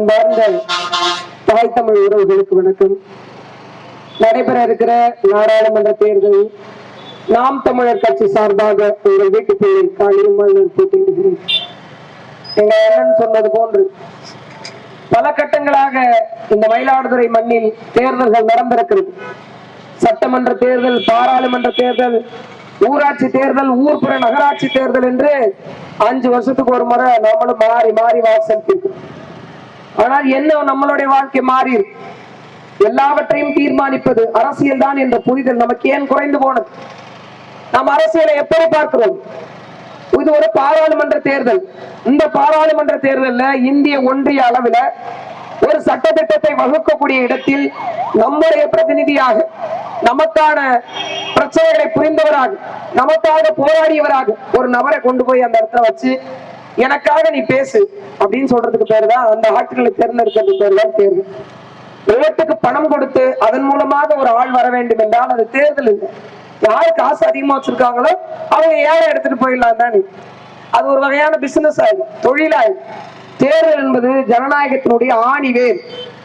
அன்பார்ந்த தாய் தமிழ் உறவுகளுக்கு வணக்கம். நடைபெற இருக்கிற நாடாளுமன்ற தேர்தலில் நாம் தமிழர் கட்சி சார்பாக உங்கள் வீட்டு பிள்ளை காளியம்மாள் நான் போட்டியிடுகிறேன். எங்க அண்ணன் சொன்னது போன்று பல கட்டங்களாக இந்த மயிலாடுதுறை மண்ணில் தேர்தல்கள் நடந்திருக்கிறது. சட்டமன்ற தேர்தல் பாராளுமன்ற தேர்தல் ஊராட்சி தேர்தல் ஊர்புற நகராட்சி தேர்தல் என்று அஞ்சு வருஷத்துக்கு ஒரு முறை நம்மளும் மாறி மாறி வாக்கு செலுத்திருக்கிறோம் ஆனால் என்ன நம்மளுடைய வாழ்க்கை மாறி எல்லாவற்றையும் தீர்மானிப்பது அரசியல் தான் என்ற புரிதல் நமக்கு ஏன் குறைந்து போனது? நாம் அரசியலை எப்படி பார்க்கிறோம்? இது ஒரு பாராளுமன்ற தேர்தல். இந்த பாராளுமன்ற தேர்தல்ல இந்திய ஒன்றிய அளவில் ஒரு சட்டத்திட்டத்தை வகுக்கக்கூடிய இடத்தில் நம்முடைய பிரதிநிதியாக நமக்கான பிரச்சனைகளை புரிந்தவராக நமக்காக போராடியவராக ஒரு நபரை கொண்டு போய் அந்த இடத்துல வச்சு எனக்காக நீ பேசு அப்படின்னு சொல்றதுக்கு பேரு தான் அந்த ஆட்களை தேர்ந்தெடுக்கிறதுக்கு பேரு தான் தேர்வு ஓட்டுக்கு பணம் கொடுத்து அதன் மூலமாக ஒரு ஆள் வர வேண்டும் என்றால் அது தேர்தல் இல்லை. யாரு காசு அதிகமா வச்சிருக்காங்களோ அவங்க ஏழை எடுத்துட்டு போயிடலாம் தானே? அது ஒரு வகையான பிசினஸ் ஆயிடும் தொழிலாகும் தேர்தல் என்பது ஜனநாயகத்தினுடைய ஆணிவேர்.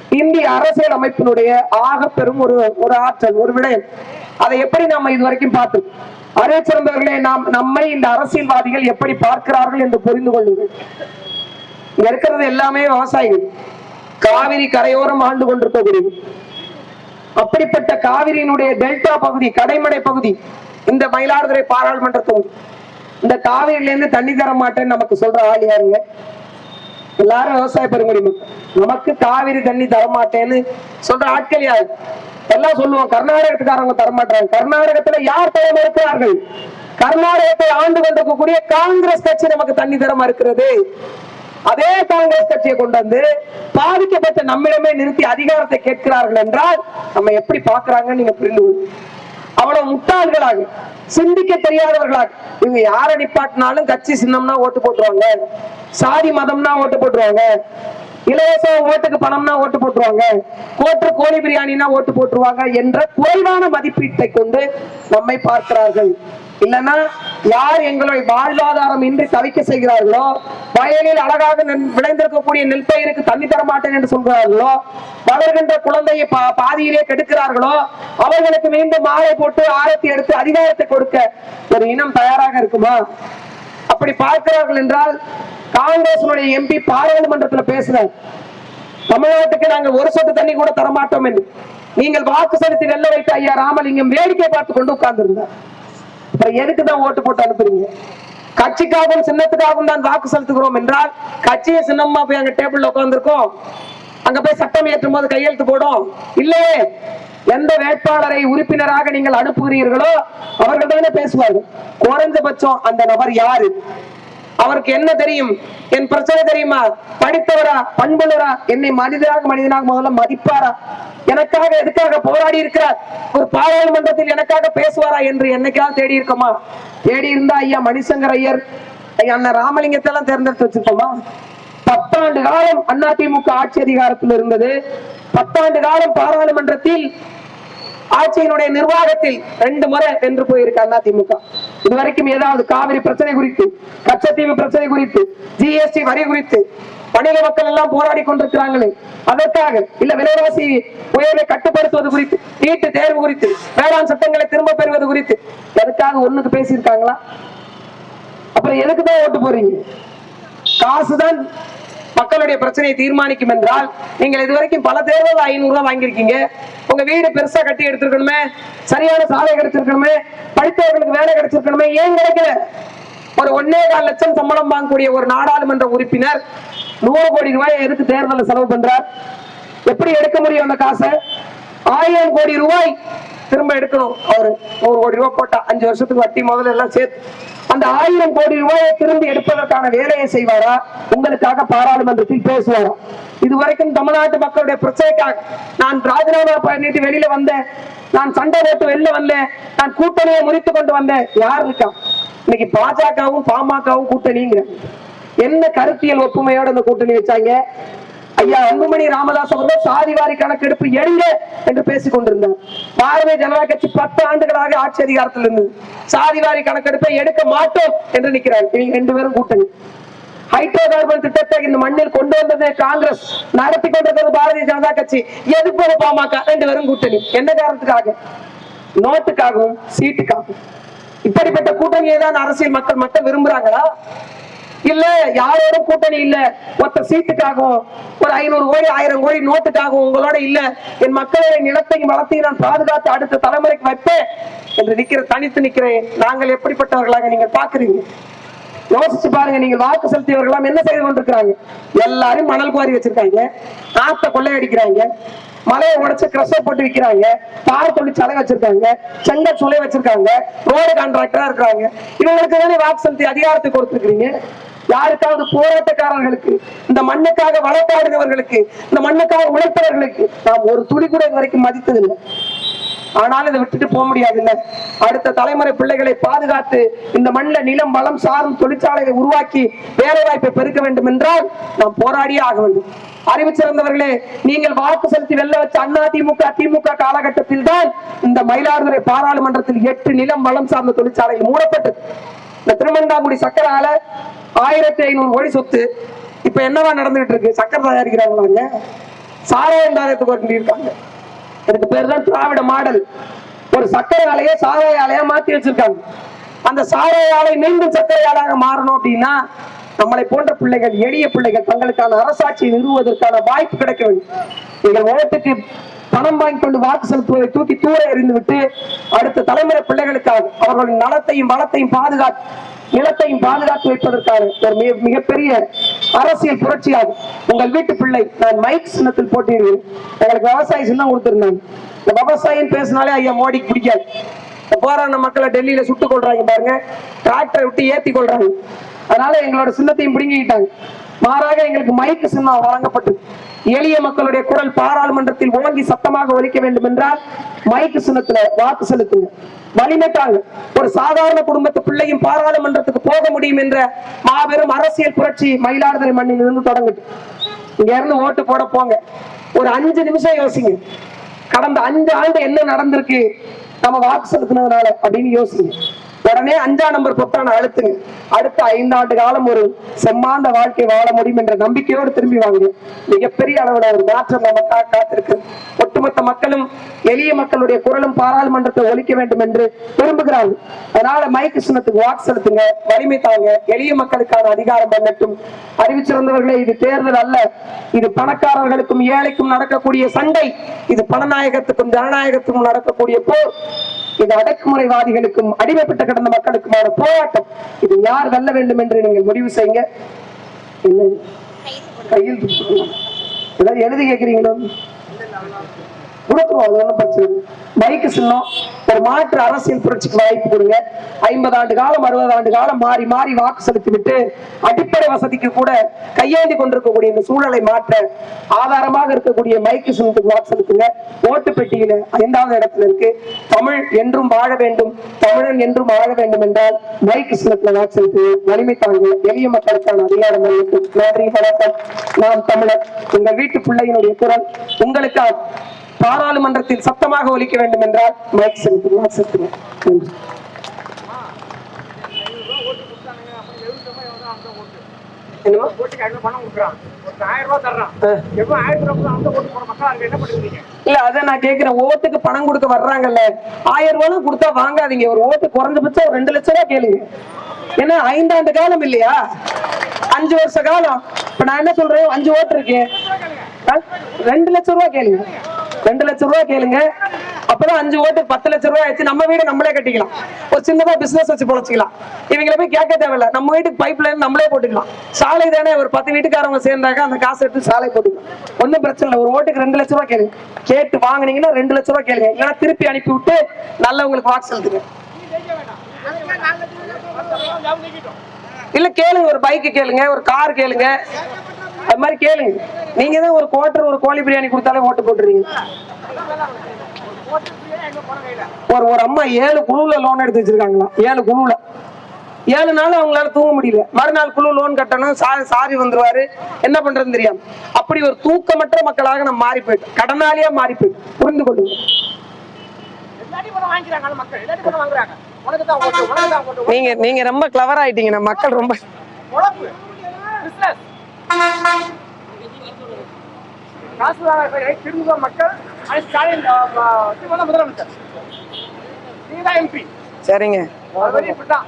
இந்திய அரசியல் அமைப்பினுடைய ஆக பெரும் ஒரு ஒரு ஆற்றல் ஒரு விடயம். அதை எப்படி நம்ம இதுவரைக்கும் பார்த்தோம் அதே சிறந்தவர்களே நாம் நம்மை இந்த அரசியல்வாதிகள் எப்படி பார்க்கிறார்கள் என்று புரிந்து கொள்ளுங்கள். இங்க இருக்கிறது எல்லாமே விவசாயிகள். காவிரி கரையோரம் ஆண்டு கொண்டிருக்கக்கூடியது அப்படிப்பட்ட காவிரியினுடைய டெல்டா பகுதி கடைமடை பகுதி இந்த மயிலாடுதுறை பாராளுமன்ற தொகுதி. இந்த காவிரியில இருந்து தண்ணி தர மாட்டேன்னு நமக்கு சொல்ற ஆள் யாருங்க? எல்லாரும் விவசாய பெருங்குடி நமக்கு காவிரி தண்ணி தர மாட்டேன்னு சொல்ற ஆட்கள் யாரு? எல்லாம் சொல்லுவோம் கர்நாடகத்துக்காரங்க தரமாட்டாங்க கர்நாடகத்துல யார் தர மறுக்கிறார்கள்? கர்நாடகத்தை ஆண்டு கொண்டிருக்கக்கூடிய காங்கிரஸ் கட்சி நமக்கு தண்ணி தர மறுக்கிறது. அதே காங்கிரஸ் கட்சியை கொண்டு வந்து பாதிக்கப்பட்ட நம்மிடமே நிறுத்தி அதிகாரத்தை கேட்கிறார்கள் என்றால் நம்ம எப்படி பாக்குறாங்கன்னு நீங்க புரிந்து அவ்வளவு முட்டாள்களாக சிந்திக்க தெரியாதவர்களாக இவங்க யாரை நிப்பாட்டினாலும் கட்சி சின்னம்னா ஓட்டு போட்டுருவாங்க. சாதி மதம்னா ஓட்டு போட்டுருவாங்க. இலவச ஓட்டுக்கு பணம்னா ஓட்டு போட்டுருவாங்க. கோட்டு கோழி பிரியாணினா ஓட்டு போட்டுருவாங்க என்ற குறைவான மதிப்பீட்டை கொண்டு நம்மை பார்க்கிறார்கள். இல்லைன்னா யார் எங்களுடைய வாழ்வாதாரம் இன்றி தவிக்க செய்கிறார்களோ வயலில் அழகாக விளைந்திருக்கக்கூடிய நெல்பயிருக்கு தண்ணி தர மாட்டேன் என்று சொல்கிறார்களோ வளர்கின்ற குழந்தையை பா- பாதியிலே கெடுக்கிறார்களோ அவர்களுக்கு மீண்டும் மாலை போட்டு ஆரத்தி எடுத்து அதிகாரத்தை கொடுக்க ஒரு இனம் தயாராக இருக்குமா? அப்படி பார்க்கிறார்கள் என்றால் காங்கிரசினுடைய எம்பி பாராளுமன்றத்தில் பேசுறார் தமிழ்நாட்டுக்கு நாங்கள் ஒரு சொட்டு தண்ணி கூட தரமாட்டோம் என்று. நீங்கள் வாக்கு செலுத்தி வெள்ள வைத்த ஐயா ராமலிங்கம் வேடிக்கை பார்த்து கொண்டு உட்கார்ந்திருந்தார். அப்புறம் எதுக்குதான் ஓட்டு போட்டு அனுப்புறீங்க? கட்சிக்காகவும் சின்னத்துக்காகவும் தான் வாக்கு செலுத்துகிறோம் என்றால் கட்சியை சின்னமா போய் அங்க டேபிள்ல உட்காந்துருக்கோம் அங்க போய் சட்டம் ஏற்றும் போது கையெழுத்து போடும். இல்லையே எந்த வேட்பாளரை உறுப்பினராக நீங்கள் அனுப்புகிறீர்களோ அவர்கள் தானே பேசுவார்கள். குறைந்தபட்சம் அந்த நபர் யாரு? அவருக்கு என்ன தெரியும்? என் பிரச்சனை தெரியுமா? படித்தவரா பண்புள்ளவரா என்னை மனிதராக மனிதனாக முதல்ல மதிப்பாரா? எனக்காக எதுக்காக போராடி இருக்கிறார்? ஒரு பாராளுமன்றத்தில் எனக்காக பேசுவாரா என்று என்னைக்காவது தேடி இருக்கோமா? தேடி இருந்தா ஐயா மணிசங்கர் ஐயர் அண்ணன் ராமலிங்கத்தை எல்லாம் தேர்ந்தெடுத்து வச்சிருக்கோமா? பத்தாண்டு காலம் அதிமுக ஆட்சி அதிகாரத்தில் இருந்தது. பத்தாண்டு காலம் பாராளுமன்றத்தில் ஆட்சியினுடைய நிர்வாகத்தில் ரெண்டு முறை வென்று போயிருக்க அதிமுக இதுவரைக்கும் ஏதாவது காவிரி பிரச்சனை குறித்து கச்சத்தீவு பிரச்சனை குறித்து ஜிஎஸ்டி வரி குறித்து பணிக மக்கள் எல்லாம் போராடி கொண்டிருக்கிறாங்களே அதற்காக இல்ல விலைவாசி உயர்வை கட்டுப்படுத்துவது குறித்து நீட்டு தேர்வு குறித்து வேளாண் சட்டங்களை திரும்ப பெறுவது குறித்து எதுக்காக ஒண்ணுக்கு பேசியிருக்காங்களா? அப்புறம் எதுக்குதான் ஓட்டு போறீங்க காசுதான் மக்களுடைய பிரச்சனையை தீர்மானிக்கும் என்றால் நீங்கள் இதுவரைக்கும் பல தேர்தல் ஐநூறு ரூபாய் வாங்கியிருக்கீங்க. உங்க வீடு பெருசா கட்டி எடுத்திருக்கணுமே சரியான சாலை கிடைச்சிருக்கணுமே படித்தவர்களுக்கு வேலை கிடைச்சிருக்கணுமே ஏன் கிடைக்கல? ஒரு ஒன்னே கால் லட்சம் சம்பளம் வாங்கக்கூடிய ஒரு நாடாளுமன்ற உறுப்பினர் நூறு கோடி ரூபாய் எதுக்கு தேர்தலில் செலவு பண்றார்? எப்படி எடுக்க முடியும் அந்த காசை? ஆயிரம் கோடி ரூபாய் திரும்ப எடுக்கணும். அவரு நூறு கோடி ரூபாய் போட்டா அஞ்சு வருஷத்துக்கு வட்டி முதல்ல எல்லாம் சேர்த்து அந்த ஆயிரம் கோடி ரூபாயை திரும்பி எடுப்பதற்கான வேலையை செய்வாரா? உங்களுக்காக பாராளுமன்றத்தில் பேசுவாரா? இதுவரைக்கும் தமிழ்நாட்டு மக்களுடைய பிரச்சனைக்காக நான் ராஜினாமா பண்ணிட்டு வெளியில வந்தேன். நான் சண்டை போட்டு வெளில வந்தேன். நான் கூட்டணியை முறித்து கொண்டு வந்தேன். யார் இருக்கா? இன்னைக்கு பாஜகவும் பாமகவும் கூட்டணிங்கிற என்ன கருத்தியல் ஒப்புமையோட இந்த கூட்டணி வச்சாங்க? ஐயா அன்புமணி ராமதாஸ் அவர்கள் சாதிவாரி கணக்கெடுப்பு எடுங்க என்று பேசிக் கொண்டிருந்தார். பாரதிய ஜனதா கட்சி பத்து ஆண்டுகளாக ஆட்சி அதிகாரத்தில் இருந்தது. சாதிவாரி கணக்கெடுப்பை எடுக்க மாட்டோம் என்று நிற்கிறார். இவங்க ரெண்டு பேரும் கூட்டணி. ஹைட்ரோ கார்பன் திட்டத்தை இந்த மண்ணில் கொண்டு வந்தது காங்கிரஸ். நடத்தி கொண்டிருக்கிறது பாரதிய ஜனதா கட்சி. எதுக்கு பாமக? ரெண்டு பேரும் கூட்டணி. என்ன காரணத்துக்காக? நோட்டுக்காகவும் சீட்டுக்காகவும். இப்படிப்பட்ட கூட்டணியை தான் அரசியல் மக்கள் மக்கள் விரும்புறாங்களா? இல்ல யாரோட கூட்டணி இல்ல. மொத்த சீட்டுக்காகவும் ஒரு ஐநூறு கோடி ஆயிரம் கோடி நோட்டுக்காக உங்களோட இல்ல. என் மக்களுடைய நிலத்தையும் வளத்தையும் நான் பாதுகாத்து அடுத்த தலைமுறைக்கு வைப்பேன் என்று நிக்கிற தனித்து நிக்கிறேன் நாங்கள் எப்படிப்பட்டவர்களாக நீங்கள் பாக்குறீங்க யோசிச்சு பாருங்க நீங்க வாக்கு செலுத்தியவர்கள் என்ன செய்து கொண்டிருக்கிறாங்க? எல்லாரும் மணல் குவாரி வச்சிருக்காங்க ஆத்த கொள்ளையடிக்கிறாங்க மலையை உடைச்சு கிரஷ போட்டு விற்கிறாங்க தார் தொழிற்சாலை வச்சிருக்காங்க செங்க சுலை வச்சிருக்காங்க ரோடு கான்ட்ராக்டரா இருக்கிறாங்க. இவங்களுக்கு தானே வாக்கு செலுத்தி அதிகாரத்தை கொடுத்துருக்கீங்க யாருக்காவது போராட்டக்காரர்களுக்கு இந்த மண்ணுக்காக வளர்ப்பாடுகிறவர்களுக்கு இந்த மண்ணுக்காக உழைப்பவர்களுக்கு நாம் ஒரு துளி கூட இது வரைக்கும் மதித்ததில்லை. ஆனாலும் இதை விட்டுட்டு போக முடியாதுல்ல. அடுத்த தலைமுறை பிள்ளைகளை பாதுகாத்து இந்த மண்ணில் நிலம் வளம் சாரும் தொழிற்சாலைகளை உருவாக்கி வேலை வாய்ப்பை பெருக்க வேண்டும் என்றால் நாம் போராடியே ஆக வேண்டும். அறிவு சிறந்தவர்களே நீங்கள் வாக்கு செலுத்தி வெல்ல வச்ச அண்ணா திமுக திமுக காலகட்டத்தில் தான் இந்த மயிலாடுதுறை பாராளுமன்றத்தில் எட்டு நிலம் வளம் சார்ந்த தொழிற்சாலை மூடப்பட்டது. இந்த திருமண்டாங்குடி சக்கர ஆலை ஆயிரத்தி ஐநூறு கோடி சொத்து. இப்ப என்னவா நடந்துகிட்டு இருக்கு சக்கரை தயாரிக்கிறாங்களாங்க சாராயம் தயாரித்து இருக்காங்க இதுக்கு பேர் தான் திராவிட மாடல். ஒரு சக்கரை ஆலையை சாராய ஆலையா மாத்தி வச்சிருக்காங்க. அந்த சாராய ஆலை மீண்டும் சக்கரை ஆலையாக மாறணும் அப்படின்னா நம்மளை போன்ற பிள்ளைகள் எளிய பிள்ளைகள் தங்களுக்கான அரசாட்சியை நிறுவுவதற்கான வாய்ப்பு கிடைக்க வேண்டும். நீங்கள் ஓட்டுக்கு பணம் வாங்கி கொண்டு வாக்கு செலுத்துவதை தூக்கி தூர எறிந்து விட்டு அடுத்த தலைமுறை பிள்ளைகளுக்காக அவர்களின் நலத்தையும் வளத்தையும் பாதுகாத்து நிலத்தையும் பாதுகாத்து வைப்பதற்கான ஒரு மிக மிகப்பெரிய அரசியல் புரட்சியாகும். உங்கள் வீட்டு பிள்ளை நான் மைக் சின்னத்தில் போட்டியிருக்கிறேன் எங்களுக்கு விவசாய சின்னம் கொடுத்திருந்தாங்க. இந்த விவசாயம் பேசினாலே ஐயா மோடிக்கு பிடிக்காது. போராடின மக்களை டெல்லியில சுட்டுக் கொள்றாங்க பாருங்க. டிராக்டரை விட்டு ஏத்தி கொள்றாங்க அதனால எங்களோட சின்னத்தையும் பிடுங்கிக்கிட்டாங்க. மாறாக எங்களுக்கு மைக்கு சின்னம் வழங்கப்பட்டது. எளிய மக்களுடைய குரல் பாராளுமன்றத்தில் ஓங்கி சத்தமாக ஒலிக்க வேண்டும் என்றால் மைக்கு சின்னத்துல வாக்கு செலுத்துங்க. வலிமைட்டாங்க ஒரு சாதாரண குடும்பத்து பிள்ளையும் பாராளுமன்றத்துக்கு போக முடியும் என்ற மாபெரும் அரசியல் புரட்சி மயிலாடுதுறை மண்ணில் இருந்து தொடங்குது. இங்க இருந்து ஓட்டு போட போங்க. ஒரு அஞ்சு நிமிஷம் யோசிங்க. கடந்த அஞ்சு ஆண்டு என்ன நடந்திருக்கு? நம்ம வாக்கு செலுத்தினதுனால அப்படின்னு யோசிங்க. உடனே அஞ்சா நம்பர் பொத்தான அழுத்துங்க. அடுத்த ஐந்தாண்டு காலம் ஒரு செம்மாந்த வாழ்க்கை வாழ முடியும் என்ற நம்பிக்கையோடு திரும்பி வாங்க. மிகப்பெரிய அளவில் ஒரு மாற்றம் நமக்காக காத்திருக்கு. ஒட்டுமொத்த மக்களும் எளிய மக்களுடைய குரலும் பாராளுமன்றத்தை ஒழிக்க வேண்டும் என்று விரும்புகிறார்கள். அதனால மைக்கு சின்னத்துக்கு வாக்கு செலுத்துங்க வலிமை தாங்க. எளிய மக்களுக்கான அதிகாரம் பண்ணட்டும். அறிவிச்சிருந்தவர்களே இது தேர்தல் அல்ல. இது பணக்காரர்களுக்கும் ஏழைக்கும் நடக்கக்கூடிய சண்டை. இது பணநாயகத்துக்கும் ஜனநாயகத்துக்கும் நடக்கக்கூடிய போர். இது அடக்குமுறைவாதிகளுக்கும் அடிமைப்பட்ட கிடந்த மக்களுக்குமான போராட்டம். இது யார் வெல்ல வேண்டும் என்று நீங்கள் முடிவு செய்யுங்க. கையில் எழுதி கேட்கிறீங்களோ? கொடுத்துருவோம் அது பிரச்சனை பைக்கு சின்னம். ஒரு மாற்று அரசியல் புரட்சிக்கு வாய்ப்பு கொடுங்க. ஐம்பது ஆண்டு காலம் அறுபது ஆண்டு காலம் மாறி மாறி வாக்கு செலுத்தி விட்டு அடிப்படை வசதிக்கு கூட கையேந்தி கொண்டிருக்கக்கூடிய இந்த சூழலை மாற்ற ஆதாரமாக இருக்கக்கூடிய மைக்கு சின்னத்துக்கு வாக்கு செலுத்துங்க. ஓட்டு பெட்டியில ஐந்தாவது இடத்துல இருக்கு. தமிழ் என்றும் வாழ வேண்டும். தமிழன் என்றும் வாழ வேண்டும் என்றால் மைக்கு சின்னத்துல வாக்கு செலுத்து. வலிமை தாங்க எளிய மக்களுக்கான அதிகாரம் நன்றி வணக்கம். நாம் தமிழர். உங்கள் வீட்டு பிள்ளையினுடைய குரல் உங்களுக்காக. பாராளுமன்றத்தில் சத்தமாக ஒலிக்க வேண்டும் என்றால் மைக் செலுத்துங்க. நன்றி. பணம் என்ன இல்ல அத நான் கேக்குறேன் ஓட்டுக்கு பணம் கொடுக்க வர்றாங்கல்ல. ஆயிரம் ரூபாய் கொடுத்தா வாங்காதீங்க. ஒரு ஓட்டு குறைஞ்சபட்சம் ஒரு ரெண்டு லட்சம் ரூபாய் கேளுங்க. ஏன்னா ஐந்தாண்டு காலம் இல்லையா? அஞ்சு வருஷ காலம். இப்ப நான் என்ன சொல்றேன்? அஞ்சு ஓட்டு இருக்கு. ரெண்டு லட்சம் ரூபாய் கேளுங்க. ரெண்டு லட்சம் ரூபாய் கேளுங்க. அப்பதான் அஞ்சு ஓட்டு பத்து லட்சம் ரூபாய் ஆச்சு நம்ம வீடு நம்மளே கட்டிக்கலாம். ஒரு சின்னதா பிசினஸ் வச்சு பொழைச்சிக்கலாம். இவங்களை போய் கேட்க தேவையில்ல. நம்ம வீட்டுக்கு பைப் லைன் நம்மளே போட்டுக்கலாம். சாலை தானே ஒரு பத்து வீட்டுக்காரவங்க சேர்ந்தாக்க அந்த காசு எடுத்து சாலை போட்டுக்கலாம். ஒன்றும் பிரச்சனை இல்லை. ஒரு ஓட்டுக்கு ரெண்டு லட்சம் ரூபாய் கேளுங்க. கேட்டு வாங்குனீங்கன்னா ரெண்டு லட்சம் ரூபாய் கேளுங்க. இல்லைன்னா திருப்பி அனுப்பி விட்டு நல்லவங்களுக்கு வாக்கு செலுத்துங்க. இல்ல கேளுங்க. ஒரு பைக்கு கேளுங்க ஒரு கார் கேளுங்க. அது மாதிரி கேளுங்க. நீங்க தான் ஒரு குவார்டர் ஒரு கோழி பிரியாணி கொடுத்தாலே ஓட்டு போட்டுறீங்க ஒரு ஒரு அம்மா ஏழு குழுவில் லோன் எடுத்து வச்சிருக்காங்களா ஏழு குழுல. ஏழு நாள் அவங்களால தூங்க முடியல. மறுநாள் குழு லோன் கட்டணும். சா- சாரி வந்துருவாரு. என்ன பண்றதுன்னு தெரியாம. அப்படி ஒரு தூக்கமற்ற மக்களாக நம்ம மாறி போயிட்டோம். கடனாளியா மாறி போயிட்டோம். புரிந்து கொள்ளுங்க. நீங்க நீங்க ரொம்ப கிளவர் ஆயிட்டீங்க. மக்கள் ரொம்ப திரும்ப மக்கள் ஸ்டாலின் முதலமைச்சர். நீங்க எம்பி சரிங்க. இப்படிதான்